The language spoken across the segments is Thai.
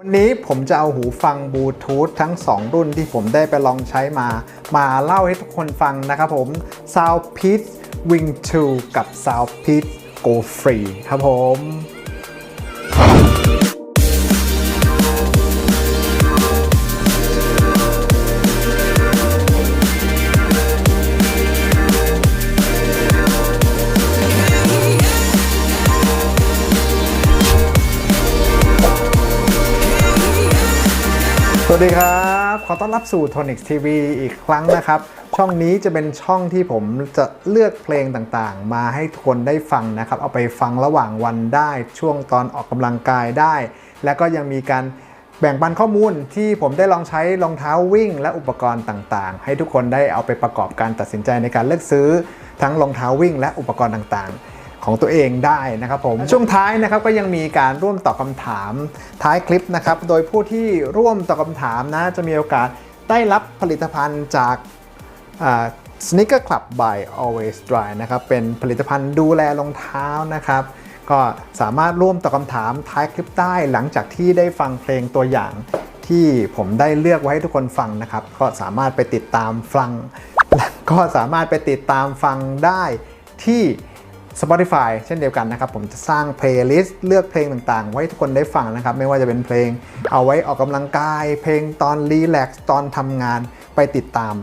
วันนี้ผมจะเอาหูฟังบลูทูธทั้ง 2 รุ่นที่ผมได้ไปลองใช้มา มาเล่าให้ทุกคนฟังนะครับผม Soundpeace Wing 2 กับ Soundpeace Go Free ครับผม สวัสดีครับ ขอต้อนรับสู่ Tonics TV อีกครั้งนะครับ ช่องนี้จะเป็นช่องที่ผมจะเลือกเพลงต่างๆ มาให้ทุกคนได้ฟังนะครับ เอาไปฟังระหว่างวันได้ ช่วงตอนออกกำลังกายได้ และก็ยังมีการแบ่งปันข้อมูลที่ผมได้ลองใช้รองเท้าวิ่ง และอุปกรณ์ต่างๆ ให้ทุกคนได้เอาไปประกอบการตัดสินใจในการเลือกซื้อทั้งรองเท้าวิ่ง และอุปกรณ์ต่างๆ ของตัวเองได้นะครับผมช่วงท้ายนะครับก็ยังมีการร่วมตอบคำถามท้ายคลิปนะครับโดยผู้ที่ร่วมตอบคำถามนะจะมีโอกาสได้รับผลิตภัณฑ์จากอ่า Sneaker Club by Always Dry นะครับเป็นผลิตภัณฑ์ดูแลรองเท้านะครับ ก็สามารถร่วมตอบคำถามท้ายคลิปได้หลังจากที่ได้ฟังเพลงตัวอย่างที่ผมได้เลือกไว้ให้ทุกคนฟังนะครับ ก็สามารถไปติดตามฟังและก็สามารถไปติดตามฟังได้ที่ Spotify เช่นเดียวกันนะครับ ผมจะสร้างเพลย์ลิสต์เลือกเพลงต่างๆ ไว้ให้ทุกคนได้ฟังนะครับ ไม่ว่าจะเป็นเพลงเอาไว้ออกกำลังกาย เพลงตอนรีแลกซ์ตอนทำงานไปติดตาม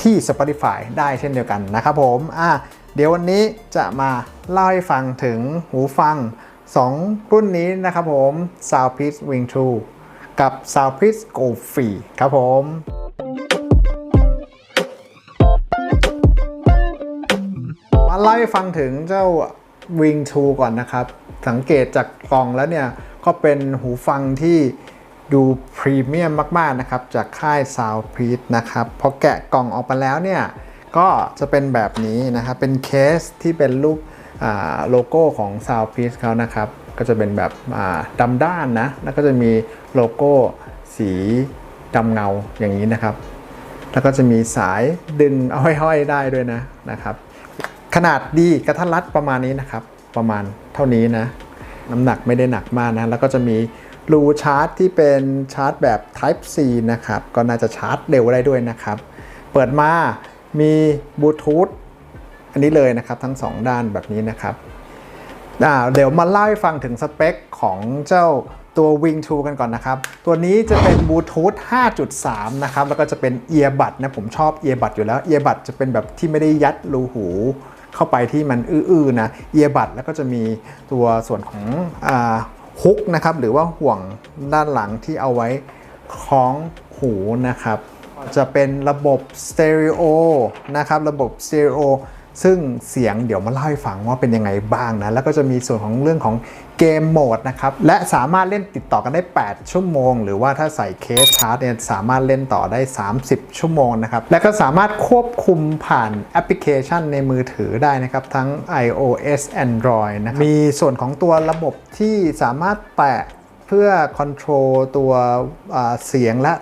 ที่ Spotify ได้เช่นเดียวกันนะครับผมอะเดี๋ยววันนี้จะมาเล่าให้ฟังถึงหูฟัง 2 รุ่นนี้นะครับผม Soundpeace Wing 2 กับ Soundpeace Go Free ครับผม เล่าให้ฟังถึงเจ้า Wing 2ก่อนนะครับ สังเกตจากกล่องแล้วเนี่ย ก็เป็นหูฟังที่ดูพรีเมียมมาก ๆ นะครับ จากค่าย Soundpeace นะครับ พอแกะกล่องออกมาแล้วเนี่ย ก็จะเป็นแบบนี้นะครับ เป็นเคสที่เป็นรูปโลโก้ของ Soundpeace เขานะครับ ก็จะเป็นแบบดำด้านนะ แล้วก็จะมีโลโก้สีดำเงาอย่างนี้นะครับ แล้วก็จะมีสายดึงเอาห้อยๆได้ด้วยนะนะครับ ขนาดดีกระทัดรัดประมาณนี้นะครับ ประมาณเท่านี้นะ น้ำหนักไม่ได้หนักมากนะ แล้วก็จะมีรูชาร์จที่เป็นชาร์จแบบ Type C นะครับ ก็น่าจะชาร์จเร็วได้ด้วยนะครับ เปิดมามีบลูทูธอันนี้เลยนะครับทั้ง 2 ด้านแบบนี้นะครับเดี๋ยวมาเล่าให้ฟังถึงสเปคของเจ้าตัว Wing 2 กันก่อนนะครับ ตัวนี้จะเป็นบลูทูธ 5.3 นะครับ แล้วก็จะเป็นเอียบัดนะ ผมชอบเอียบัดอยู่แล้วเอียบัดจะเป็นแบบที่ไม่ได้ยัดรูหู เข้าไปที่มันอื้อๆนะเอียบัดแล้วก็จะมีตัวส่วนของอฮุกนะครับหรือว่าห่วงด้านหลังที่เอาไว้คล้องหูนะครับ จะเป็นระบบสเตอริโอนะครับระบบสเตอริโอ ซึ่งเสียงเดี๋ยวมาเล่าให้ฟังว่าเป็นยังไงบ้างนะ แล้วก็จะมีส่วนของเรื่องของเกมโหมดนะครับ และสามารถเล่นติดต่อกันได้ 8 ชั่วโมง หรือว่าถ้าใส่เคสชาร์จเนี่ยสามารถเล่นต่อได้ 30 ชั่วโมงนะครับ และก็สามารถควบคุมผ่านแอปพลิเคชันในมือถือได้นะครับ ทั้ง iOS Android นะครับมีส่วนของตัวระบบที่สามารถแตะเพื่อคอนโทรลตัวเสียงและ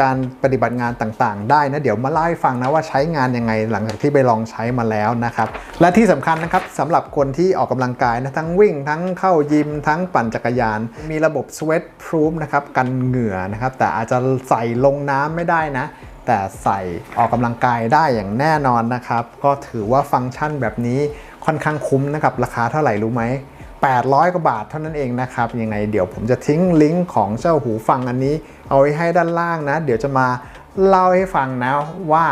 การปฏิบัติงานต่างๆ ได้นะเดี๋ยวมาเล่าให้ฟังนะว่าใช้งานยังไงหลังจากที่ไปลองใช้มาแล้วนะครับและที่สำคัญนะครับสำหรับคนที่ออกกำลังกายนะทั้งวิ่งทั้งเข้ายิมทั้งปั่นจักรยาน มีระบบ sweat proof นะครับกันเหงื่อนะครับแต่อาจจะใส่ลงน้ำไม่ได้นะแต่ใส่ออกกำลังกายได้อย่างแน่นอนนะครับ ก็ถือว่าฟังก์ชันแบบนี้ค่อนข้างคุ้มนะครับ ราคาเท่าไหร่รู้ไหม 800 กว่าบาทเท่านั้นเองนะครับยังไงเดี๋ยวผมจะทิ้งลิงก์ของเจ้าหูฟังอันนี้ เอาไว้ให้ด้านล่างนะ เดี๋ยวจะมาเล่าให้ฟังนะว่า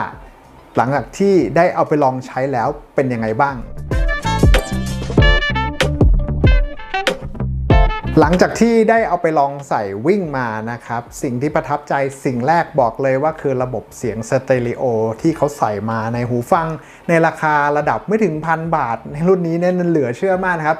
หลังจากที่ได้เอาไปลองใช้แล้วเป็นยังไงบ้าง หลังจากที่ได้เอาไปลองใส่วิ่งมานะครับ สิ่งที่ประทับใจสิ่งแรกบอกเลยว่าคือระบบเสียงสเตอริโอที่เขาใส่มาในหูฟัง ในราคาระดับไม่ถึงพันบาทในรุ่นนี้เนี่ยเหลือเชื่อมากครับ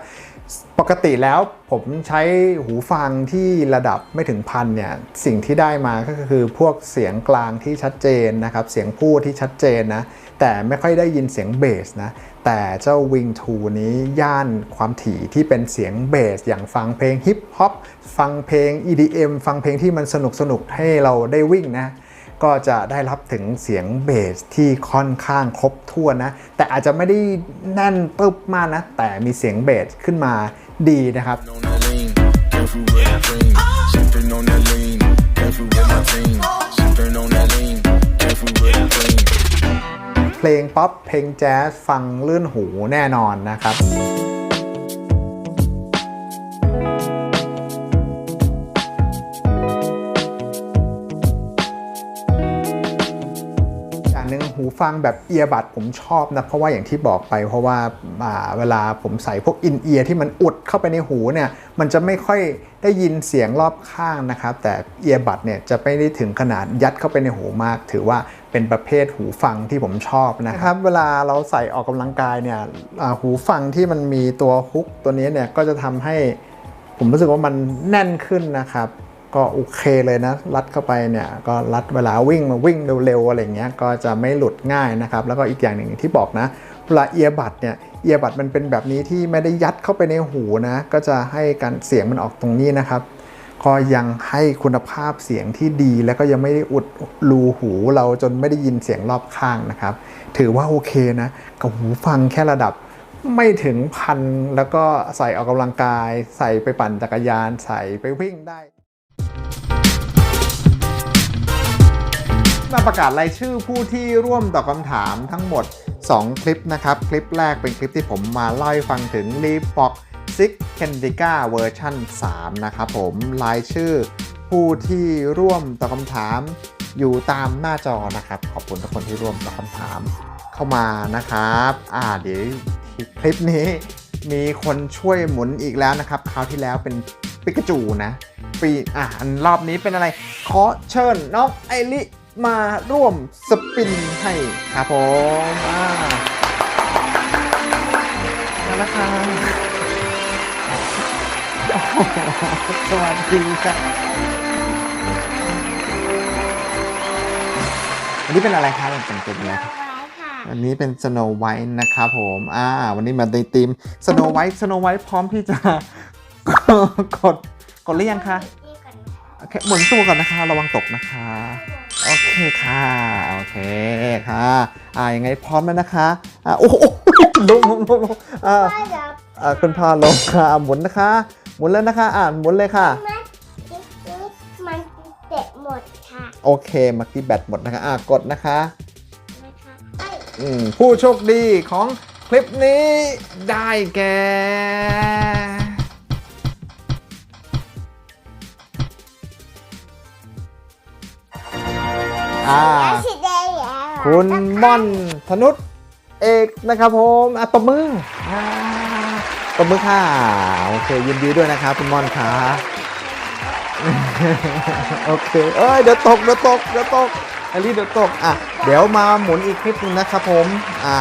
ปกติแล้วผมใช้หูฟังที่ระดับไม่ถึงพันเนี่ยสิ่งที่ได้มาก็คือพวกเสียงกลางที่ชัดเจนนะครับ เสียงพูดที่ชัดเจนนะแต่ไม่ค่อยได้ยินเสียงเบสนะแต่เจ้า Wing 2 นี้ย่านความถี่ที่เป็นเสียงเบส อย่างฟังเพลงฮิปฮอปฟังเพลง EDM ฟังเพลงที่มันสนุกสนุกให้เราได้วิ่งนะ ก็จะได้รับถึงเสียงเบสที่ค่อนข้างครบถ้วนนะ แต่อาจจะไม่ได้แน่นปึ๊บมากนะ แต่มีเสียงเบสขึ้นมาดีนะครับ เพลงป๊อปเพลงแจ๊สฟังลื่นหูแน่นอนนะครับ ฟังแบบเอียบัดผมชอบนะ เพราะว่าอย่างที่บอกไป เพราะว่าาเวลาผมใส่พวกอินเอียร์ที่มันอุดเข้าไปในหูเนี่ยมันจะไม่ค่อยได้ยินเสียงรอบข้างนะครับ แต่เอียบัดเนี่ยจะไม่ได้ถึงขนาดยัดเข้าไปในหูมาก ถือว่าเป็นประเภทหูฟังที่ผมชอบนะครับ เวลาเราใส่ออกกำลังกายเนี่ยหูฟังที่มันมีตัวฮุกตัวนี้เนี่ยก็จะทำให้ผมรู้สึกว่ามันแน่นขึ้นนะครับ ก็โอเคเลยนะ รัดเข้าไปเนี่ยก็รัดเวลาวิ่งมาวิ่งเร็วๆอะไรเงี้ยก็จะไม่หลุดง่ายนะครับ แล้วก็อีกอย่างหนึ่งที่บอกนะเวลาเอียบัดเนี่ยเอียบัดมันเป็นแบบนี้ที่ไม่ได้ยัดเข้าไปในหูนะ ก็จะให้การเสียงมันออกตรงนี้นะครับก็ยังให้คุณภาพเสียงที่ดีแล้วก็ยังไม่ได้อุดรูหูเราจนไม่ได้ยินเสียงรอบข้างนะครับ ถือว่าโอเคนะกับหูฟังแค่ระดับไม่ถึงพันแล้วก็ใส่ออกกำลังกาย ใส่ไปปั่นจักรยาน ใส่ไปวิ่งได้ มาประกาศรายชื่อผู้ที่ร่วมตอบคำถามทั้งหมด 2 คลิปนะครับ คลิปแรกเป็นคลิปที่ผมมาเล่าให้ฟังถึง r e p o c 6 Candica เวอร์ชัน3นะครับผมรายชื่อผู้ที่ร่วมตอบคำถามอยู่ตามหน้าจอนะครับ ขอบคุณทุกคนที่ร่วมตอบคำถามเข้ามานะครับอ่าเดี๋ยวคลิปนี้มีคนช่วยหมุนอีกแล้วนะครับ คราวที่แล้วเป็นปิกาจูนะปีอะอันรอบนี้เป็นอะไรขอเชิญน้องไอริ มาร่วมสปินให้ครับผมอ่ามาแล้วครับโอ้โหสวัสดีครับอันนี้เป็นอะไรครับเป็นเป็นอะไรครับไว้ค่ะอันนี้เป็น Snow White นะครับผมอ่าวันนี้มาในทีม Snow White Snow White พร้อมที่จะกดกดหรือยังคะนี่ก่อนนะคะโอเคหมุนตัวก่อนนะคะ ระวังตกนะคะ โอเคค่ะ โอเคค่ะ อ่ายังไงพร้อมแล้วนะคะอ่าโอ้โหลงลงลงลงอ่าก็เดี๋ยวอ่าคุณพาลงค่ะหมุนนะคะ หมุนแล้วนะคะ อ่านหมุนเลยค่ะมันจิ๊กจิ๊กมันเจ็บหมดค่ะ โอเคเมื่อกี้แบตหมดนะคะ อ่ากดนะคะนะคะเอ้ยอืมผู้โชคดีของคลิปนี้ได้แก่ อ่าแล้วสีแดงแล้วคุณม่อนธนุษเอกนะครับผมอะตบมืออ่าตบมือค่ะโอเคยินดีด้วยนะครับคุณม่อนค่ะโอเคเอ้ยเดี๋ยวตกเดี๋ยวตกเดี๋ยวตกอันนี้เดี๋ยวตกอะเดี๋ยวมาหมุนอีกคลิปหนึงนะครับผมอ่า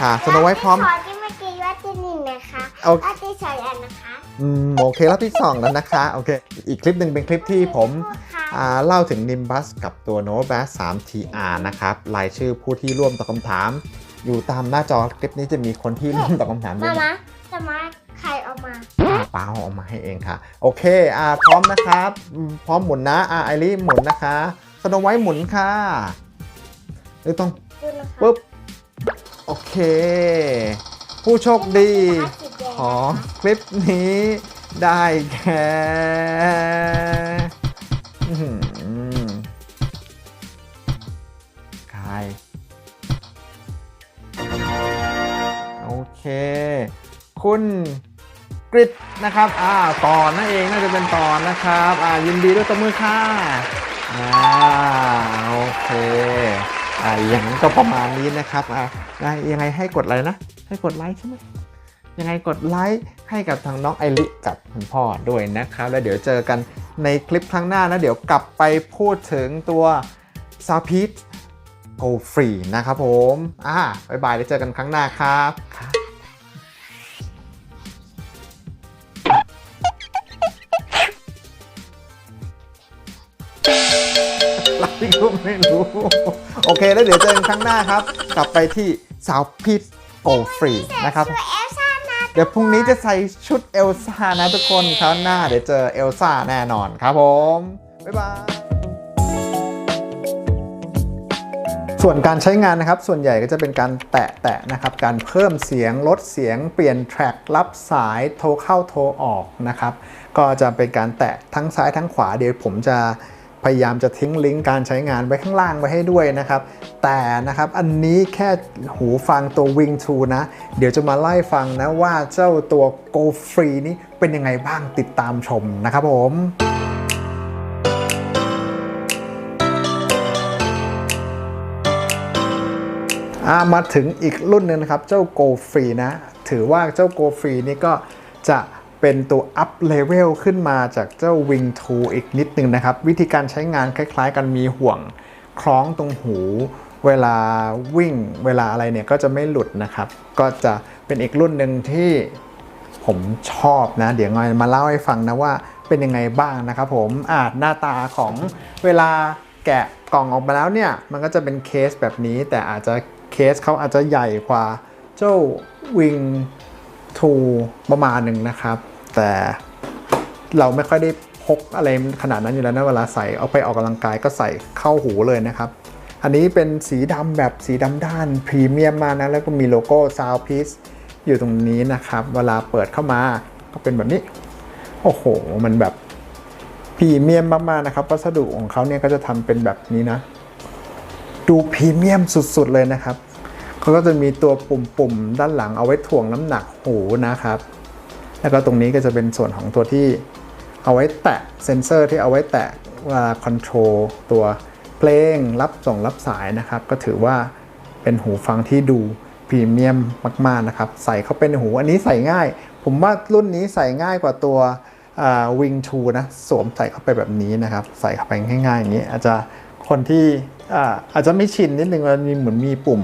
ค่ะสโนไว้พร้อม ขอที่เมื่อกี้ว่าที่หนึ่งนะคะโอเค ว่าที่สองอันนะคะ อืมโอเครอบที่สองแล้วนะคะโอเคอีกคลิปหนึ่งเป็นคลิปที่ผมค่ะอ่าเล่าถึง Nimbus กับตัว Nova Bass 3 TR นะครับรายชื่อผู้ที่ร่วมตอบคำถาม อยู่ตามหน้าจอคลิปนี้จะมีคนที่ร่วมตอบคำถามด้วมายมาจะมาใครเออกมาอ่าป้าเอาออกมาให้เองค่ะ โอเคอ่าพร้อมนะครับอืมพร้อมหมุนนะอ่าไอรีหมุนนะคะสโนไว้หมุนค่ะหรือต้อง ดูนะคะปุ๊บโอเค ผู้โชคดีของคลิปนี้ได้แก่ใครโอเค คุณกริดนะครับ อ่าตอนนั่นเองน่าจะเป็นตอนนะครับ อ่ายินดีด้วยตบมือค่ะ อ่าโอเค อ่าอย่างนั้นก็ประมาณนี้นะครับ อ่าได้ยังไงให้กดอะไรนะ ให้กดไลค์ใช่ไหมยังไงกดไลค์ให้กับทางน้องไอริกับคุณพ่อด้วยนะครับ แล้วเดี๋ยวเจอกันในคลิปครั้งหน้านะ เดี๋ยวกลับไปพูดถึงตัวซาพีทโกฟรีนะครับผมอ่าบ๊ายบายเดี๋ยวเจอกันครั้งหน้าครับก็ไม่รู้ โอเค แล้วเดี๋ยวเจอกันครั้งหน้าครับ กลับไปที่สาวพีท โกฟรีนะครับช่วยเอลซ่านะเดี๋ยวพรุ่งนี้จะใส่ชุดเอลซ่านะทุกคนคราวหน้าเดี๋ยวเจอเอลซ่าแน่นอนครับผม บ๊ายบายส่วนการใช้งานนะครับ ส่วนใหญ่ก็จะเป็นการแตะแตะนะครับ การเพิ่มเสียงลดเสียง เปลี่ยนแทร็กรับสายโทรเข้าโทรออกนะครับ ก็จะเป็นการแตะทั้งซ้ายทั้งขวาเดี๋ยวผมจะ พยายามจะทิ้งลิงก์การใช้งานไว้ข้างล่างไว้ให้ด้วยนะครับ แต่นะครับอันนี้แค่หูฟังตัว Wing 2 นะ เดี๋ยวจะมาไล่ฟังนะว่าเจ้าตัว Go Free นี้เป็นยังไงบ้างติดตามชมนะครับผมมาถึงอีกรุ่นหนึงนะครับ เจ้า Go Free นะ ถือว่าเจ้า Go Free นี่ก็จะ เป็นตัวอัพเลเวลขึ้นมาจากเจ้า Wing 2 อีกนิดนึงนะครับ วิธีการใช้งานคล้ายๆ กันมีห่วงคล้องตรงหู เวลาวิ่งเวลาอะไรเนี่ยก็จะไม่หลุดนะครับ ก็จะเป็นอีกรุ่นหนึ่งที่ผมชอบนะ เดี๋ยวงอยมาเล่าให้ฟังนะว่าเป็นยังไงบ้างนะครับผมอ่าหน้าตาของเวลาแกะกล่องออกมาแล้วเนี่ย มันก็จะเป็นเคสแบบนี้ แต่อาจจะเคสเขาอาจจะใหญ่กว่าเจ้า Wing 2ประมาณหนึ่งนะครับ แต่เราไม่ค่อยได้พกอะไรขนาดนั้นอยู่แล้วนะเวลาใส่เอาไปออกกำลังกายก็ใส่เข้าหูเลยนะครับ อันนี้เป็นสีดำแบบสีดำด้านพรีเมียมมากนะแล้วก็มีโลโก้ Soundpiece อยู่ตรงนี้นะครับ เวลาเปิดเข้ามาก็เป็นแบบนี้ โอ้โห มันแบบพรีเมียมมากๆนะครับวัสดุของเขาเนี่ยก็จะทำเป็นแบบนี้นะ ดูพรีเมียมสุดๆเลยนะครับเขาก็จะมีตัวปุ่มๆด้านหลังเอาไว้ถ่วงน้ำหนักหูนะครับ แล้วก็ตรงนี้ก็จะเป็นส่วนของตัวที่เอาไว้แตะเซนเซอร์ที่เอาไว้แตะเวลาคอนโทรลตัวเพลงรับส่งรับสายนะครับ ก็ถือว่าเป็นหูฟังที่ดูพรีเมียมมาก ๆ นะครับ ใส่เข้าไปในหูอันนี้ใส่ง่าย ผมว่ารุ่นนี้ใส่ง่ายกว่าตัววิงทูนะ สวมใส่เข้าไปแบบนี้นะครับ ใส่เข้าไปง่าย ๆ อย่างนี้ อาจจะคนที่อาอาจจะไม่ชินนิดนึงมันมีเหมือนมีปุ่ม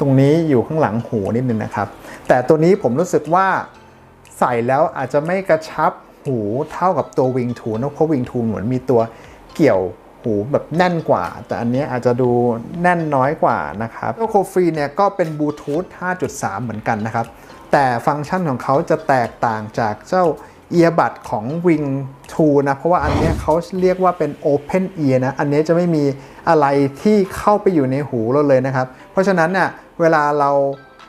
ตรงนี้อยู่ข้างหลังหูนิดนึงนะครับ แต่ตัวนี้ผมรู้สึกว่า ใส่แล้วอาจจะไม่กระชับหูเท่ากับตัววิงทูนะเพราะวิงทูเหมือนมีตัวเกี่ยวหูแบบแน่นกว่า แต่อันนี้อาจจะดูแน่นน้อยกว่านะครับตัวโคฟรีเนี่ยก็เป็นบลูทูธ 5.3 เหมือนกันนะครับ แต่ฟังก์ชันของเขาจะแตกต่างจากเจ้าเอียบัดของ Wing 2 นะ เพราะว่าอันนี้เขาเรียกว่าเป็น Open Ear นะ อันนี้จะไม่มีอะไรที่เข้าไปอยู่ในหูเราเลยนะครับ เพราะฉะนั้นเนี่ยเวลาเรา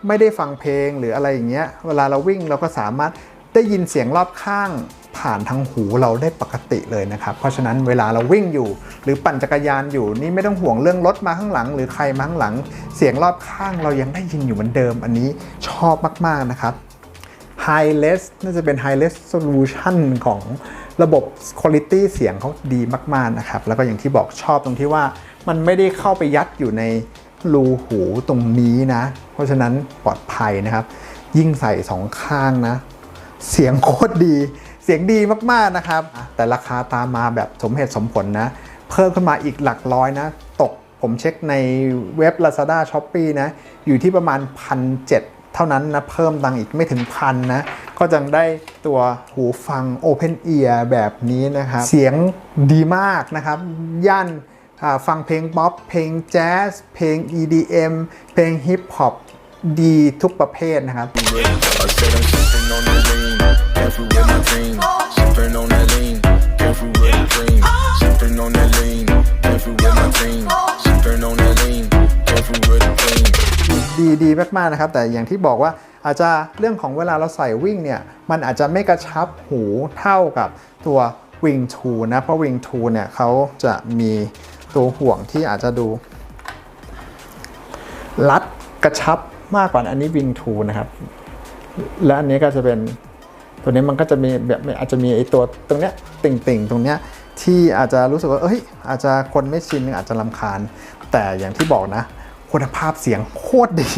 ไม่ได้ฟังเพลงหรืออะไรอย่างเงี้ย เวลาเราวิ่งเราก็สามารถได้ยินเสียงรอบข้างผ่านทางหูเราได้ปกติเลยนะครับ เพราะฉะนั้นเวลาเราวิ่งอยู่ หรือปั่นจักรยานอยู่นี่ไม่ต้องห่วงเรื่องรถมาข้างหลัง หรือใครมาข้างหลัง เสียงรอบข้างเรายังได้ยินอยู่เหมือนเดิม อันนี้ชอบมาก ๆ นะครับ High Res น่าจะเป็น High Res Solution ของระบบ Quality เสียงเขาดีมาก ๆ นะครับ แล้วก็อย่างที่บอกชอบตรงที่ว่ามันไม่ได้เข้าไปยัดอยู่ใน รูหูตรงนี้นะ เพราะฉะนั้นปลอดภัยนะครับ ยิ่งใส่สองข้างนะ เสียงโคตรดี เสียงดีมากๆนะครับ แต่ราคาตามมาแบบสมเหตุสมผลนะ เพิ่มขึ้นมาอีกหลักร้อยนะ ตกผมเช็คในเว็บ Lazada s h o p e e นะ อยู่ที่ประมาณ 1,700 เท่านั้นนะ เพิ่มตังค์อีกไม่ถึงพันนะ ก็จังได้ตัวหูฟัง Open Ear แบบนี้นะครับ เสียงดีมากนะครับ ย่าน ฟังเพลงป๊อป เพลงแจ๊ส เพลง EDM เพลงฮิปฮอปดีทุกประเภทนะครับ ดีดีมากมากนะครับ แต่อย่างที่บอกว่าอาจจะเรื่องของเวลาเราใส่วิ่งเนี่ย มันอาจจะไม่กระชับหูเท่ากับตัววิงทูนะ เพราะวิงทูเนี่ยเขาจะมี ตัวห่วงที่อาจจะดู รัดกระชับมากกว่าอันนี้ Wing 2นะครับ และอันนี้ก็จะเป็นตัวนี้มันก็จะมีแบบอาจจะมีไอ้ตัวตรงเนี้ยติ่งๆ ตรงเนี้ยที่อาจจะรู้สึกว่าเอ้ย อาจจะคนไม่ชินอาจจะลำคาญ แต่อย่างที่บอกนะคุณภาพเสียงโคตรดี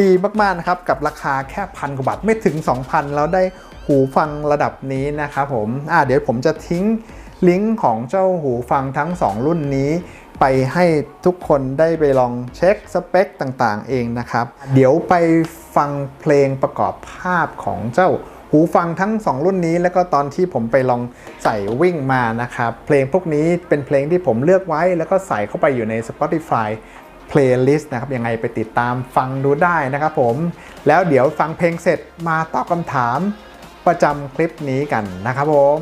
ดีมากๆนะครับ กับราคาแค่พันกว่าบาทไม่ถึง 2,000 แล้วได้หูฟังระดับนี้นะครับผมอ่าเดี๋ยวผมจะทิ้ง ลิงก์ของเจ้าหูฟังทั้ง 2 รุ่นนี้ ไปให้ทุกคนได้ไปลองเช็คสเปคต่างๆ เองนะครับ เดี๋ยวไปฟังเพลงประกอบภาพของเจ้าหูฟังทั้ง 2 รุ่นนี้ แล้วก็ตอนที่ผมไปลองใส่วิ่งมานะครับ เพลงพวกนี้เป็นเพลงที่ผมเลือกไว้ แล้วก็ใส่เข้าไปอยู่ใน Spotify playlist นะครับ ยังไงไปติดตามฟังดูได้นะครับผม แล้วเดี๋ยวฟังเพลงเสร็จมาตอบคำถามประจำคลิปนี้กันนะครับผม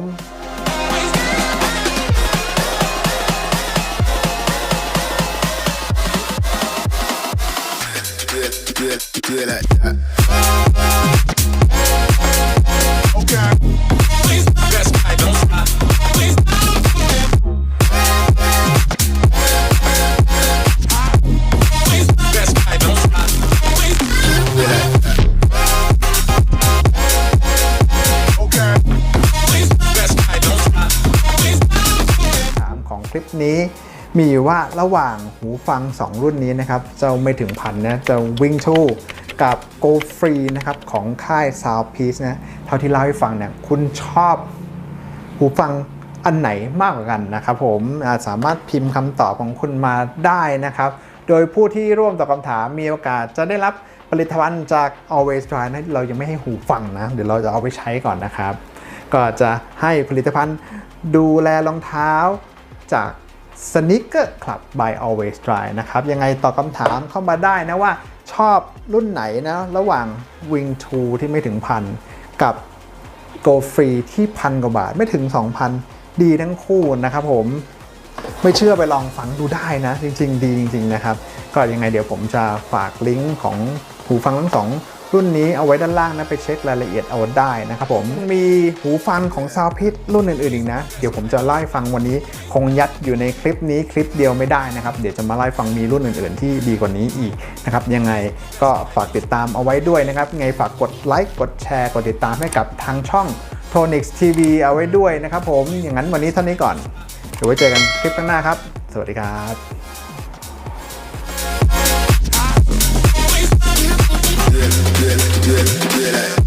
Yeah, like that. Okay. Please, that's right, don't stop. Please, okay. ของคลิปนี้มีว่าระหว่างหูฟัง 2 รุ่นนี้นะครับ เจ้าไม่ถึงพันนะเจ้าวิ่งชู่ กับ Go Free นะครับของค่าย Soundpiece นะเท่าที่เล่าให้ฟังเนี่ยคุณชอบหูฟังอันไหนมากกว่ากันนะครับผมสามารถพิมพ์คำตอบของคุณมาได้นะครับ โดยผู้ที่ร่วมตอบคำถามมีโอกาสจะได้รับผลิตภัณฑ์จาก Always Try นะเรายังไม่ให้หูฟังนะ เดี๋ยวเราจะเอาไปใช้ก่อนนะครับ ก็จะให้ผลิตภัณฑ์ดูแลรองเท้าจาก Sneaker Club by Always Try นะครับ ยังไงตอบคำถามเข้ามาได้นะว่า ชอบรุ่นไหนนะ ระหว่าง Wing 2 ที่ไม่ถึงพันกับ Go Free ที่พันกว่าบาทไม่ถึง 2,000 ดีทั้งคู่นะครับผมไม่เชื่อไปลองฟังดูได้นะ จริง ๆ ดีจริง ๆ นะครับ ก็ยังไงเดี๋ยวผมจะฝากลิงก์ของหูฟังทั้งสอง รุ่นนี้เอาไว้ด้านล่างนะไปเช็ครายละเอียดเอาได้นะครับผมมีหูฟังของ s o u n d p i t รุ่นอื่นๆอีกนะ เดี๋ยวผมจะเล่ฟังวันนี้คงยัดอยู่ในคลิปนี้คลิปเดียวไม่ได้นะครับ เดี๋ยวจะมาเล่ฟังมีรุ่นอื่นๆ ที่ดีกว่านี้อีกนะครับยังไงก็ฝากติดตามเอาไว้ด้วยนะครับไงฝากกดไลค์กดแชร์กดติดตามให้กับทางช่อง t o n i x TV เอาไว้ด้วยนะครับผมอย่างนั้นวันนี้เท่านี้ก่อนเดี๋ยวไว้เจอกันคลิปข้างหน้าครับ สวัสดีครับ Yeah.